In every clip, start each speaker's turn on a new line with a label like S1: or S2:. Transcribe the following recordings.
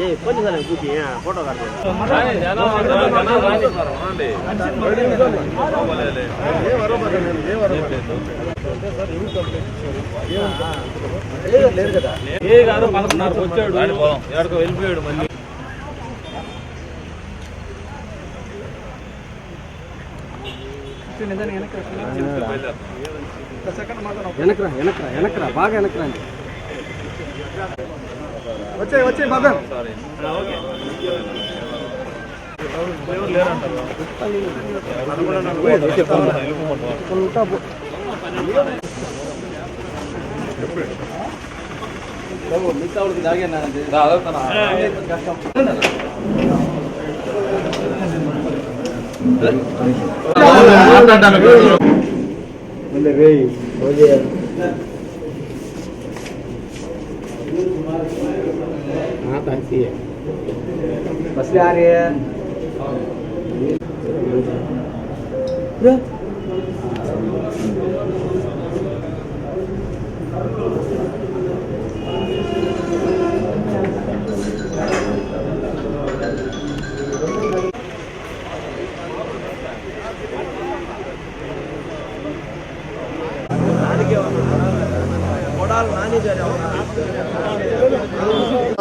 S1: ஏய் கொஞ்சம் தான் பூட்டி ஏன் ஃபோட்டோ
S2: காட்டுறேன் எனக்கு எனக்கு எனக்கு பாக எனக்கு మళ్ళీ
S1: వెనకరా వెనకరా వెనకరా
S3: आकांक्षी है।
S1: मसले आ रहे हैं।
S2: जा रहा हूँ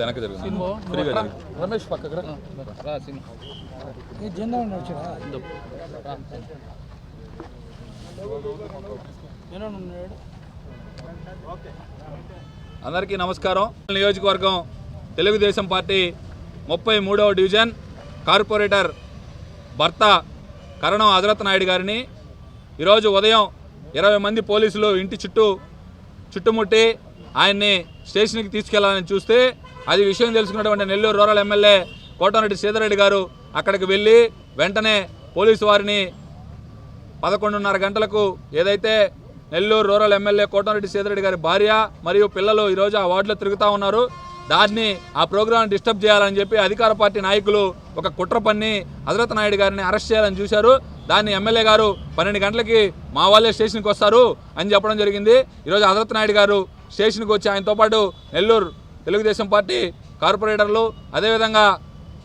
S2: వెనక ఫ్రీగా రమేష్ పక్కకు రా. అందరికీ నమస్కారం. నియోజకవర్గం తెలుగుదేశం పార్టీ ముప్పై మూడవ డివిజన్ కార్పొరేటర్ భర్త కరణం హజరత్ నాయుడు గారిని ఈరోజు ఉదయం ఇరవై మంది పోలీసులు ఇంటి చుట్టూ చుట్టుముట్టి ఆయన్ని స్టేషన్కి తీసుకెళ్ళాలని చూస్తే అది విషయం తెలుసుకున్నటువంటి నెల్లూరు రూరల్ ఎమ్మెల్యే కోటమరెడ్డి సీతారెడ్డి గారు అక్కడికి వెళ్ళి వెంటనే పోలీసు వారిని పదకొండున్నర గంటలకు ఏదైతే నెల్లూరు రూరల్ ఎమ్మెల్యే కోటమరెడ్డి సీతారెడ్డి గారి భార్య మరియు పిల్లలు ఈరోజు ఆ వార్డులో తిరుగుతూ ఉన్నారు దాన్ని ఆ ప్రోగ్రాం డిస్టర్బ్ చేయాలని చెప్పి అధికార పార్టీ నాయకులు ఒక కుట్ర పన్ని హజరత్ నాయుడు గారిని అరెస్ట్ చేయాలని చూశారు. దాన్ని ఎమ్మెల్యే గారు పన్నెండు గంటలకి మా వాళ్ళే స్టేషన్కి వస్తారు అని చెప్పడం జరిగింది. ఈరోజు హజరత్ నాయుడు గారు స్టేషన్కి వచ్చి ఆయనతో పాటు నెల్లూరు తెలుగుదేశం పార్టీ కార్పొరేటర్లు అదేవిధంగా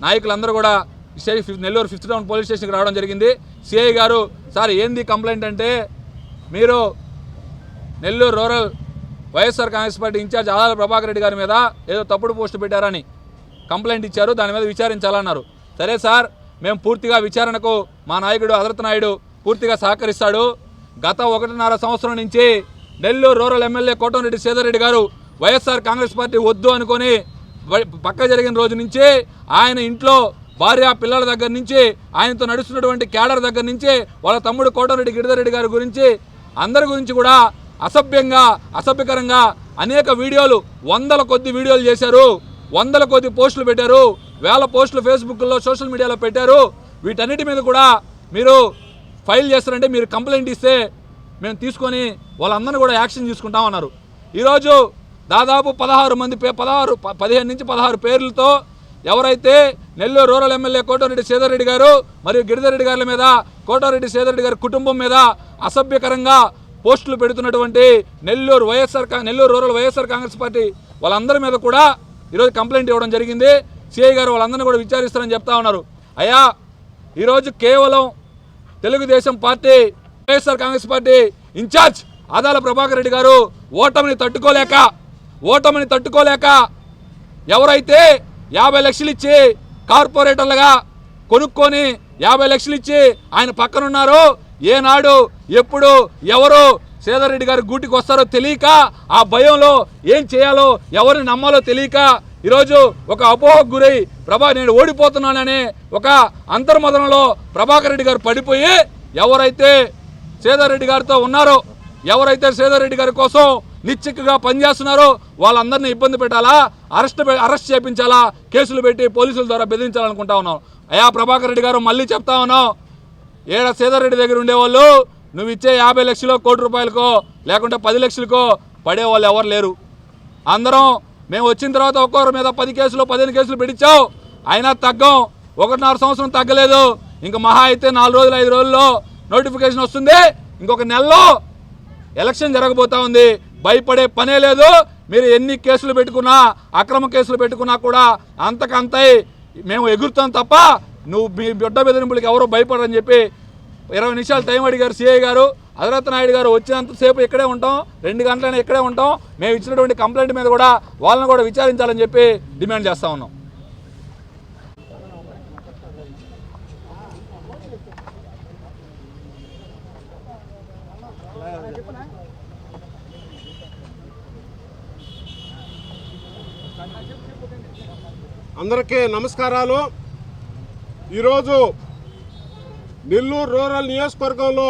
S2: నాయకులందరూ కూడా నెల్లూరు ఫిఫ్త్ టౌన్ పోలీస్ స్టేషన్కి రావడం జరిగింది. సిఐ గారు సార్ ఏంది కంప్లైంట్ అంటే మీరు Nellore rural YSR Congress party incharge Adala Prabhakar Reddy గారి మీద ఏదో తప్పుడు పోస్టు పెట్టారని కంప్లైంట్ ఇచ్చారు. దాని మీద విచారించాలన్నారు. సరే సార్ మేము పూర్తిగా విచారణకు మా నాయకుడు హజరత్ నాయుడు పూర్తిగా సహకరిస్తాడు. గత ఒకటిన్నర సంవత్సరం నుంచి నెల్లూరు రూరల్ ఎమ్మెల్యే కోటంరెడ్డి సేదరెడ్డి గారు వైఎస్ఆర్ కాంగ్రెస్ పార్టీ వద్దు అనుకొని పక్క జరిగిన రోజు నుంచి ఆయన ఇంట్లో భార్య పిల్లల దగ్గర నుంచి ఆయనతో నడుస్తున్నటువంటి క్యాడర్ దగ్గర నుంచి వాళ్ళ తమ్ముడు కోటరెడ్డి గిరిధరెడ్డి గారి గురించి అందరి గురించి కూడా అసభ్యంగా అసభ్యకరంగా అనేక వీడియోలు వందల కొద్ది వీడియోలు చేశారు. వందల కొద్ది పోస్టులు పెట్టారు. వేల పోస్టులు ఫేస్బుక్లో సోషల్ మీడియాలో పెట్టారు. వీటన్నిటి మీద కూడా మీరు ఫైల్ చేస్తారంటే మీరు కంప్లైంట్ ఇస్తే మేము తీసుకొని వాళ్ళందరినీ కూడా యాక్షన్ తీసుకుంటామన్నారు ఈరోజు దాదాపు పదహారు మంది పే పదహారు పదిహేను నుంచి పదహారు పేర్లతో ఎవరైతే నెల్లూరు రూరల్ ఎమ్మెల్యే కోటారెడ్డి సేదరెడ్డి గారు మరియు గిరిధరెడ్డి గారి మీద కోటారెడ్డి సేదరెడ్డి గారి కుటుంబం మీద అసభ్యకరంగా పోస్టులు పెడుతున్నటువంటి నెల్లూరు వైఎస్ఆర్ కా- నెల్లూరు రూరల్ వైఎస్ఆర్ కాంగ్రెస్ పార్టీ వాళ్ళందరి మీద కూడా ఈరోజు కంప్లైంట్ ఇవ్వడం జరిగింది. సిఐ గారు వాళ్ళందరినీ కూడా విచారిస్తారని చెప్తా ఉన్నారు. అయ్యా ఈరోజు కేవలం Telugu Desam party YSR Congress party incharge Adala Prabhakar Reddy గారు ఓటమిని తట్టుకోలేక ఓటమిని తట్టుకోలేక ఎవరైతే యాభై లక్షలు ఇచ్చి కార్పొరేటర్లుగా కొనుక్కొని యాభై లక్షలు ఇచ్చి ఆయన పక్కనున్నారో ఏనాడు ఎప్పుడు ఎవరు సేదరెడ్డి గారి గూటికి వస్తారో తెలియక ఆ భయంలో ఏం చేయాలో ఎవరిని నమ్మాలో తెలియక ఈరోజు ఒక అపోహకు గురై ప్రభా నేను ఓడిపోతున్నాననే ఒక అంతర్మదనంలో ప్రభాకర్ రెడ్డి గారు పడిపోయి ఎవరైతే సేదారెడ్డి గారితో ఉన్నారో ఎవరైతే సేదారెడ్డి గారి కోసం నిశ్చిక్కగా పనిచేస్తున్నారో వాళ్ళందరినీ ఇబ్బంది పెట్టాలా అరెస్ట్ అరెస్ట్ చేయించాలా కేసులు పెట్టి పోలీసుల ద్వారా బెదిరించాలనుకుంటా ఉన్నాం. అయా ప్రభాకర్ రెడ్డి గారు మళ్ళీ చెప్తా ఉన్నాం ఏడ సీతారెడ్డి దగ్గర ఉండేవాళ్ళు? నువ్వు ఇచ్చే యాభై లక్షలు కోటి రూపాయలకో లేకుంటే పది లక్షలకో పడేవాళ్ళు ఎవరు లేరు. అందరం మేము వచ్చిన తర్వాత ఒక్కొక్కరి మీద పది కేసులు పదిహేను కేసులు పెట్టించావు. అయినా తగ్గం. ఒకటిన్నర సంవత్సరం తగ్గలేదు. ఇంక మహా అయితే నాలుగు రోజులు ఐదు రోజుల్లో నోటిఫికేషన్ వస్తుంది. ఇంకొక నెలలో ఎలక్షన్ జరగబోతా ఉంది. భయపడే పనే లేదు. మీరు ఎన్ని కేసులు పెట్టుకున్నా అక్రమ కేసులు పెట్టుకున్నా కూడా అంతకంతై మేము ఎగురుతాం తప్ప నువ్వు మీ బిడ్డ బెదిరింపులకి ఎవరో భయపడని చెప్పి ఇరవై నిమిషాలు టైం అడిగారు సిఐ గారు అదరత్ నాయుడు గారు వచ్చినంతసేపు ఇక్కడే ఉంటాం రెండు గంటలైనా ఇక్కడే ఉంటాం మేము ఇచ్చినటువంటి కంప్లైంట్ మీద కూడా వాళ్ళని కూడా విచారించాలని చెప్పి డిమాండ్ చేస్తా ఉన్నాం.
S3: అందరికీ నమస్కారాలు. ఈరోజు నెల్లూరు రూరల్ నియోజకవర్గంలో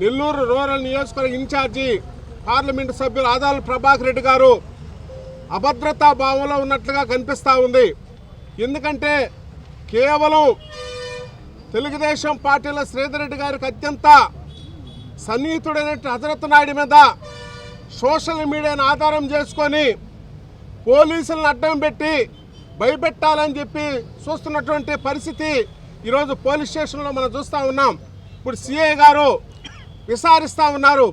S3: నెల్లూరు రూరల్ నియోజకవర్గ ఇన్ఛార్జి పార్లమెంటు సభ్యులు ఆదాల ప్రభాకర్ రెడ్డి గారు అభద్రతా భావంలో ఉన్నట్లుగా కనిపిస్తూ ఉంది. ఎందుకంటే కేవలం తెలుగుదేశం పార్టీల శ్రీధర్ రెడ్డి గారికి అత్యంత సన్నిహితుడైన హజరత్ నాయుడు మీద సోషల్ మీడియాను ఆధారం చేసుకొని పోలీసులను అడ్డం పెట్టి భయపెట్టాలని చెప్పి చూస్తున్నటువంటి పరిస్థితి ఈరోజు పోలీస్ స్టేషన్లో మనం చూస్తూ ఉన్నాం. ఇప్పుడు సిఐ గారు విచారిస్తూ ఉన్నారు.